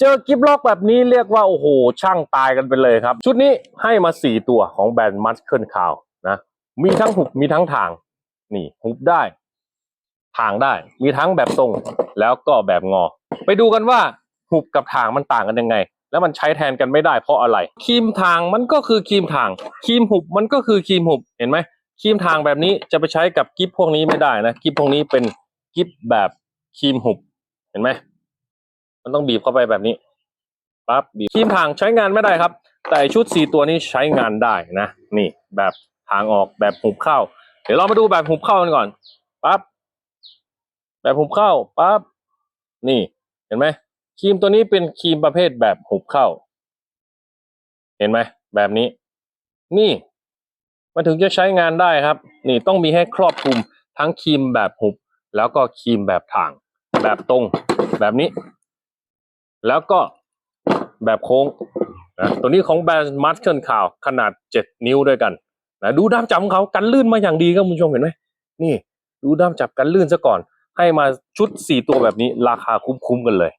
เจอกิฟล็อกแบบนี้เรียกว่า โอ้โห ช่างตายกันไปเลยครับ ชุดนี้ให้มาสี่ตัวของแบรนด์มัสเคิลคาวนะ มีทั้งหุบมีทั้งทาง นี่หุบได้ ทางได้ มีทั้งแบบตรงแล้วก็แบบงอ ไปดูกันว่าหุบกับทางมันต่างกันยังไง แล้วมันใช้แทนกันไม่ได้เพราะอะไรครีมทางมันก็คือครีมทางครีมหุบมันก็คือครีมหุบเห็นไหมครีมทางแบบนี้จะไปใช้กับกิฟพวกนี้ไม่ได้นะกิฟพวกนี้เป็นกิฟแบบครีมหุบเห็นไหม มันต้องบีบเข้าไปแบบนี้ปั๊บบีบครีมทางใช้งานไม่ได้ครับ แต่ชุดสีตัวนี้ใช้งานได้นะ นี่แบบทางออกแบบหุบเข้า เดี๋ยวเรามาดูแบบหุบเข้ากันก่อนปั๊บแบบหุบเข้าปั๊บนี่เห็นไหมครีมตัวนี้เป็นครีมประเภทแบบหุบเข้า เห็นไหมแบบนี้ นี่มันถึงจะใช้งานได้ครับ นี่ต้องมีให้ครอบคลุมทั้งครีมแบบหุบ แล้วก็ครีมแบบทาง แบบตรง แบบนี้ แล้วก็แบบโค้งนะตัวนี้ของแบรนด์มัสเคิลข่าวขนาด 7 นิ้วด้วยกันนะดูด้ามจับของเขากันลื่นมาอย่างดีครับคุณผู้ชมเห็นไหมนี่ ดูด้ามจับกันลื่นซะก่อน ให้มาชุด 4 ตัวแบบนี้ราคาคุ้มๆกันเลย